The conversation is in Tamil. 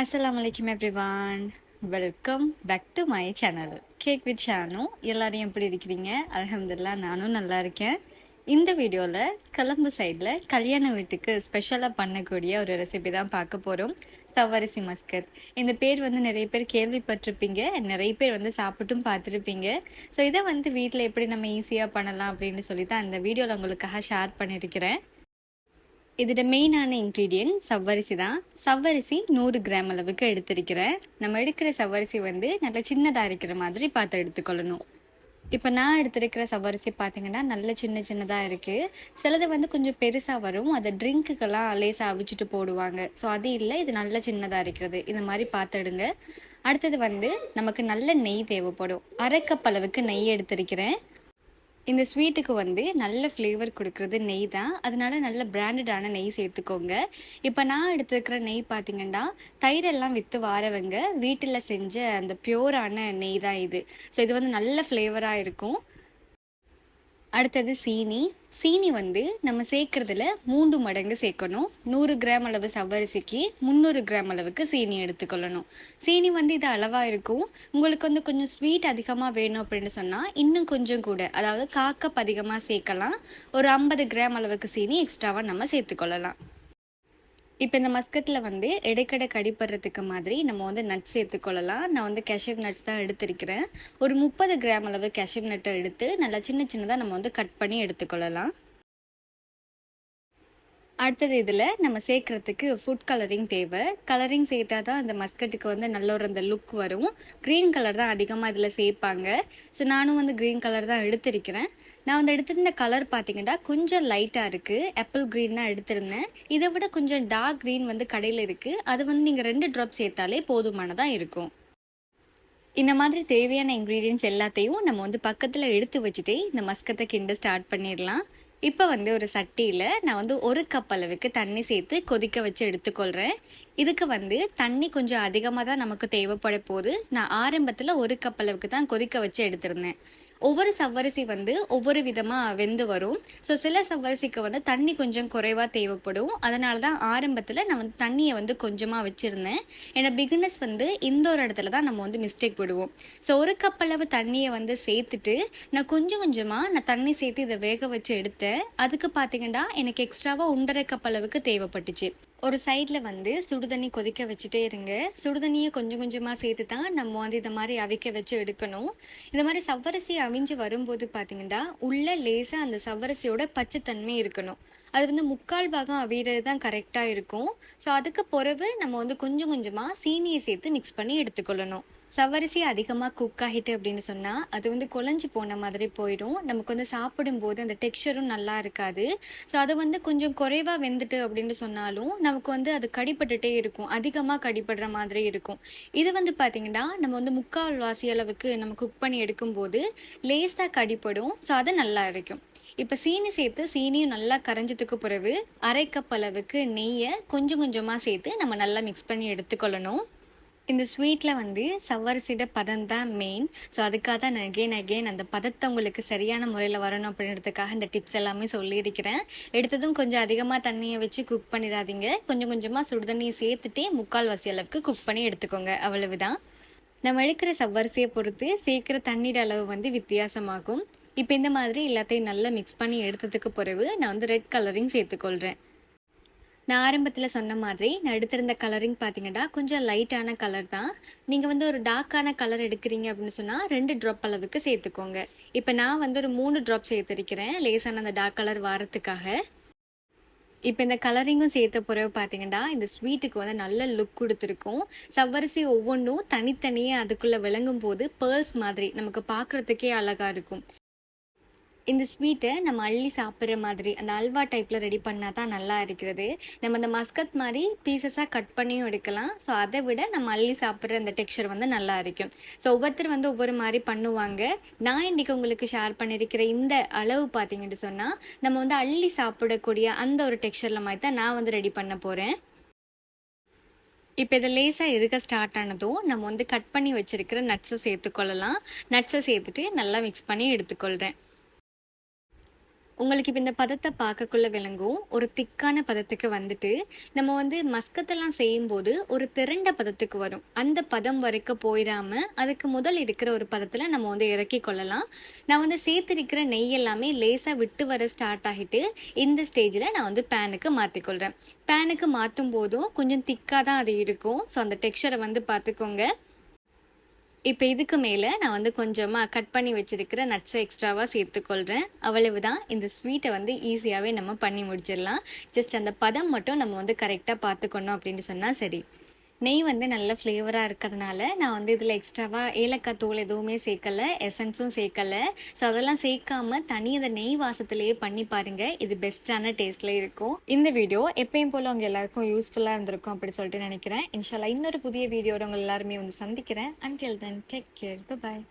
அஸ்ஸலாமு அலைக்கும் everyone welcome back to my channel cake with Shanu எல்லாரையும் எப்படி இருக்கிறீங்க? அலமதுல்லா நானும் நல்லா இருக்கேன். இந்த வீடியோவில் கலம்பு சைடில் கல்யாண வீட்டுக்கு ஸ்பெஷலாக பண்ணக்கூடிய ஒரு ரெசிபி தான் பார்க்க போகிறோம் சவரிசி மஸ்கத். இந்த பேர் வந்து நிறைய பேர் கேள்விப்பட்டிருப்பீங்க. நிறைய பேர் வந்து சாப்பிட்டும் பார்த்துருப்பீங்க. ஸோ இதை வந்து வீட்டில் எப்படி நம்ம ஈஸியாக பண்ணலாம் அப்படின்னு சொல்லி தான் அந்த வீடியோவில் உங்களுக்காக ஷேர் பண்ணியிருக்கிறேன் இதோட மெயினான இன்க்ரீடியன்ட் சவ்வரிசி தான். சவ்வரிசி நூறு கிராம் அளவுக்கு எடுத்திருக்கிறேன். நம்ம எடுக்கிற சவ்வரிசி வந்து நல்லா சின்னதாக இருக்கிற மாதிரி பார்த்து எடுத்துக்கொள்ளணும். இப்போ நான் எடுத்திருக்கிற சவரிசி பார்த்தீங்கன்னா நல்ல சின்ன சின்னதாக இருக்குது சிலது வந்து கொஞ்சம் பெருசாக வரும். அதை ட்ரிங்க்குக்கெல்லாம் லேசாக அவிச்சிட்டு போடுவாங்க. ஸோ அது இல்லை இது நல்ல சின்னதாக இருக்கிறது. இந்த மாதிரி பார்த்துடுங்க அடுத்தது வந்து நமக்கு நல்ல நெய் தேவைப்படும். அரைக்கப்பளவுக்கு நெய் எடுத்திருக்கிறேன். இந்த ஸ்வீட்டுக்கு வந்து நல்ல ஃப்ளேவர் கொடுக்குறது நெய் தான். அதனால நல்ல பிராண்டடான நெய் சேர்த்துக்கோங்க. இப்போ நான் எடுத்துருக்கிற நெய் பார்த்தீங்கன்னா தயிரெல்லாம் விற்று வாரவங்க வீட்டில் செஞ்ச அந்த பியூரான நெய் தான் இது. ஸோ இது வந்து நல்ல ஃப்ளேவராக இருக்கும். அடுத்தது சீனி. சீனி வந்து நம்ம சேர்க்கறதுல மூன்று மடங்கு சேர்க்கணும். நூறு கிராம் அளவு சவ்வரிசிக்கு முந்நூறு கிராம் அளவுக்கு சீனி எடுத்துக்கொள்ளணும். சீனி வந்து இது அளவாக இருக்கும். உங்களுக்கு வந்து கொஞ்சம் ஸ்வீட் அதிகமாக வேணும் அப்படின்னு சொன்னால் இன்னும் கொஞ்சம் கூட அதாவது காக்கப் அதிகமாக சேர்க்கலாம். ஒரு ஐம்பது கிராம் அளவுக்கு சீனி எக்ஸ்ட்ராவாக நம்ம சேர்த்துக்கொள்ளலாம். இப்போ இந்த மஸ்கட்டில் வந்து இடைக்கடை கடிப்படுறதுக்கு மாதிரி நம்ம வந்து நட்ஸ் சேர்த்துக்கொள்ளலாம். நான் வந்து கேஷ்யூ நட்ஸ் தான் எடுத்திருக்கிறேன். ஒரு முப்பது கிராம் அளவு கேஷ்யூ நட்டை எடுத்து நல்லா சின்ன சின்னதாக நம்ம வந்து கட் பண்ணி எடுத்துக்கொள்ளலாம். அடுத்தது இதில் நம்ம சேர்க்குறதுக்கு ஃபுட் கலரிங் தேவை. கலரிங் சேர்த்தா தான் அந்த மஸ்கட்டுக்கு வந்து நல்ல ஒரு அந்த லுக் வரும். க்ரீன் கலர் தான் அதிகமாக இதில் சேர்ப்பாங்க. ஸோ நானும் வந்து க்ரீன் கலர் தான் எடுத்திருக்கிறேன். நான் வந்து எடுத்திருந்த கலர் பார்த்தீங்கன்னா கொஞ்சம் லைட்டாக இருக்குது ஆப்பிள் க்ரீன் தான் எடுத்திருந்தேன். இதை விட கொஞ்சம் டார்க் க்ரீன் வந்து கடையில் இருக்குது அது வந்து நீங்கள் ரெண்டு ட்ராப் சேர்த்தாலே போதுமானதாக இருக்கும். இந்த மாதிரி தேவையான இன்க்ரீடியன்ஸ் எல்லாத்தையும் நம்ம வந்து பக்கத்தில் எடுத்து வச்சுட்டு இந்த மஸ்கத்தை கிண்ட ஸ்டார்ட் பண்ணிடலாம். இப்போ வந்து ஒரு சட்டியில் நான் வந்து ஒரு கப் அளவுக்கு தண்ணி சேர்த்து கொதிக்க வச்சு எடுத்துக்கொள்கிறேன் இதுக்கு வந்து தண்ணி கொஞ்சம் அதிகமாக தான் நமக்கு தேவைப்பட போது நான் ஆரம்பத்தில் ஒரு கப் அளவுக்கு தான் கொதிக்க வச்சு எடுத்திருந்தேன். ஒவ்வொரு சவ்வரிசி வந்து ஒவ்வொரு விதமாக வெந்து வரும். ஸோ சில சவ்வரிசிக்கு வந்து தண்ணி கொஞ்சம் குறைவாக தேவைப்படும். அதனால தான் ஆரம்பத்தில் நான் வந்து தண்ணியை வந்து கொஞ்சமாக வச்சுருந்தேன். ஏன்னா பிகினஸ் வந்து இந்த ஒரு இடத்துல தான் நம்ம வந்து மிஸ்டேக் விடுவோம். ஸோ ஒரு கப் அளவு தண்ணியை வந்து சேர்த்துட்டு நான் கொஞ்சம் கொஞ்சமாக நான் தண்ணி சேர்த்து இதை வேக வச்சு எடுத்தேன். அதுக்கு பார்த்தீங்கன்னா எனக்கு எக்ஸ்ட்ராவாக ஒன்றரை கப் அளவுக்கு தேவைப்பட்டுச்சு. ஒரு சைடில் வந்து சுடுதண்ணி கொதிக்க வச்சுட்டே இருங்க. சுடுதண்ணியை கொஞ்சம் கொஞ்சமாக சேர்த்து தான் நம்ம வந்து இந்த மாதிரி அவிக்க வச்சு எடுக்கணும். இந்த மாதிரி சவ்வரிசி அவிஞ்சு வரும்போது பார்த்தீங்கன்னா உள்ள லேசாக அந்த சவ்வரிசியோட பச்சைத்தன்மை இருக்கணும். அது வந்து முக்கால் பாகம் அவியறது தான் கரெக்டாக இருக்கும். ஸோ அதுக்கு பிறகு நம்ம வந்து கொஞ்சம் கொஞ்சமாக சீனியை சேர்த்து மிக்ஸ் பண்ணி எடுத்துக்கொள்ளணும். சவ்வரிசி அதிகமாக குக் ஆகிட்டு அப்படின்னு சொன்னால் அது வந்து குழஞ்சு போன மாதிரி போயிடும். நமக்கு வந்து சாப்பிடும்போது அந்த டெக்ஸ்சரும் நல்லா இருக்காது. ஸோ அது வந்து கொஞ்சம் குறைவாக வெந்துட்டு அப்படின்னு சொன்னாலும் நமக்கு வந்து அது கடிப்பட்டுட்டே இருக்கும். அதிகமாக கடிப்படுற மாதிரி இருக்கும். இது வந்து பார்த்திங்கன்னா நம்ம வந்து முக்கால் வாசி அளவுக்கு நம்ம குக் பண்ணி எடுக்கும்போது லேஸாக கடிப்படும் ஸோ அது நல்லா இருக்கும் இப்போ சீனி சேர்த்து சீனியும் நல்லா கரைஞ்சதுக்கு பிறகு அரை கப் அளவுக்கு நெய்யை கொஞ்சம் கொஞ்சமாக சேர்த்து நம்ம நல்லா மிக்ஸ் பண்ணி எடுத்துக்கொள்ளணும். இந்த ஸ்வீட்டில் வந்து சவ்வரிசியோட பதம் தான் மெயின் ஸோ அதுக்காக தான் நான் அகெயின் அகெயின் அந்த பதத்தை உங்களுக்கு சரியான முறையில் வரணும் அப்படின்றதுக்காக இந்த டிப்ஸ் எல்லாமே சொல்லியிருக்கிறேன். எடுத்ததும் கொஞ்சம் அதிகமாக தண்ணியை வச்சு குக் பண்ணிடாதீங்க. கொஞ்சம் கொஞ்சமாக சுடுதண்ணியை சேர்த்துட்டே முக்கால் வாசி அளவுக்கு குக் பண்ணி எடுத்துக்கோங்க. அவ்வளவுதான். நம்ம எடுக்கிற சவ்வரிசியை பொறுத்து சேர்க்குற தண்ணீர் அளவு வந்து வித்தியாசமாகும். இப்போ இந்த மாதிரி எல்லாத்தையும் நல்லா மிக்ஸ் பண்ணி எடுத்ததுக்கு பிறகு நான் வந்து ரெட் கலரிங் சேர்த்துக்கொள்கிறேன் நான் ஆரம்பத்தில் சொன்ன மாதிரி நான் எடுத்திருந்த கலரிங் பார்த்தீங்கன்னா கொஞ்சம் லைட்டான கலர் தான். நீங்கள் வந்து ஒரு டார்க்கான கலர் எடுக்கிறீங்க அப்படின்னு சொன்னால் ரெண்டு ட்ராப் அளவுக்கு சேர்த்துக்கோங்க. இப்போ நான் வந்து ஒரு மூணு ட்ராப் சேர்த்துருக்கிறேன் லேசான அந்த டார்க் கலர் வாரத்துக்காக. இப்போ இந்த கலரிங்கும் சேர்த்த பிறகு பார்த்தீங்கன்னா இந்த ஸ்வீட்டுக்கு வந்து நல்ல லுக் கொடுத்துருக்கும். சவ்வரிசி ஒவ்வொன்றும் தனித்தனியே அதுக்குள்ளே விளங்கும் போது பேர்ல்ஸ் மாதிரி நமக்கு பார்க்குறதுக்கே அழகாக இருக்கும். இந்த ஸ்வீட்டை நம்ம அள்ளி சாப்பிட்ற மாதிரி அந்த அல்வா டைப்பில் ரெடி பண்ணால் தான் நல்லா இருக்கிறது. நம்ம அந்த மஸ்கத் மாதிரி பீசஸாக கட் பண்ணியும் எடுக்கலாம். ஸோ அதை விட நம்ம அள்ளி சாப்பிட்ற அந்த டெக்ஸ்சர் வந்து நல்லா இருக்கும். ஸோ ஒவ்வொருத்தர் வந்து ஒவ்வொரு மாதிரி பண்ணுவாங்க. நான் இன்றைக்கி உங்களுக்கு ஷேர் பண்ணியிருக்கிற இந்த அளவு பார்த்தீங்கன்னு சொன்னால் நம்ம வந்து அள்ளி சாப்பிடக்கூடிய அந்த ஒரு டெக்ஸ்சரில் மாதிரி தான் நான் வந்து ரெடி பண்ண போகிறேன் இப்போ இதை லேசாக எதுக்க ஸ்டார்ட் ஆனதும் நம்ம வந்து கட் பண்ணி வச்சுருக்கிற நட்ஸை சேர்த்துக்கொள்ளலாம். நட்ஸை சேர்த்துட்டு நல்லா மிக்ஸ் பண்ணி எடுத்துக்கொள்கிறேன் உங்களுக்கு இப்போ இந்த பதத்தை பார்க்கக்குள்ள விளங்கும். ஒரு திக்கான பதத்துக்கு வந்துட்டு நம்ம வந்து மஸ்கத்தெல்லாம் செய்யும்போது ஒரு திரண்ட பதத்துக்கு வரும். அந்த பதம் வரைக்கும் போயிடாம அதுக்கு முதல் இருக்கிற ஒரு பதத்தில் நம்ம வந்து இறக்கி கொள்ளலாம். நான் வந்து சேர்த்திருக்கிற நெய் எல்லாமே லேசாக விட்டு வர ஸ்டார்ட் ஆகிட்டு இந்த ஸ்டேஜில் நான் வந்து பேனுக்கு மாற்றிக்கொள்கிறேன் பேனுக்கு மாற்றும் போதும் கொஞ்சம் திக்காக தான் அது இருக்கும். ஸோ அந்த டெக்ஸ்சரை வந்து பார்த்துக்கோங்க. இப்போ இதுக்கு மேலே நான் வந்து கொஞ்சமாக கட் பண்ணி வச்சிருக்கிற நட்ஸை எக்ஸ்ட்ராவாக சேர்த்துக்கொள்கிறேன் அவ்வளவு தான் இந்த ஸ்வீட்டை வந்து ஈஸியாகவே நம்ம பண்ணி முடிச்சிடலாம். ஜஸ்ட் அந்த பதம் மட்டும் நம்ம வந்து கரெக்டாக பார்த்துக்கணும் அப்படின்னு சொன்னால் சரி. நெய் வந்து நல்ல ஃப்ளேவராக இருக்கிறதுனால நான் வந்து இதில் எக்ஸ்ட்ராவாக ஏலக்காய் தூள் எதுவுமே சேர்க்கலை எசன்ஸும் சேர்க்கலை. ஸோ அதெல்லாம் சேர்க்காம தனி அந்த நெய் வாசத்துலேயே பண்ணி பாருங்கள் இது பெஸ்ட்டான டேஸ்ட்டில் இருக்கும். இந்த வீடியோ எப்பயும் போல் உங்கள் எல்லாருக்கும் யூஸ்ஃபுல்லாக இருந்திருக்கும் அப்படி சொல்லிட்டு நினைக்கிறேன். இன்ஷால்லா இன்னொரு புதிய வீடியோட உங்கள் எல்லாருமே வந்து சந்திக்கிறேன். Until then take care bye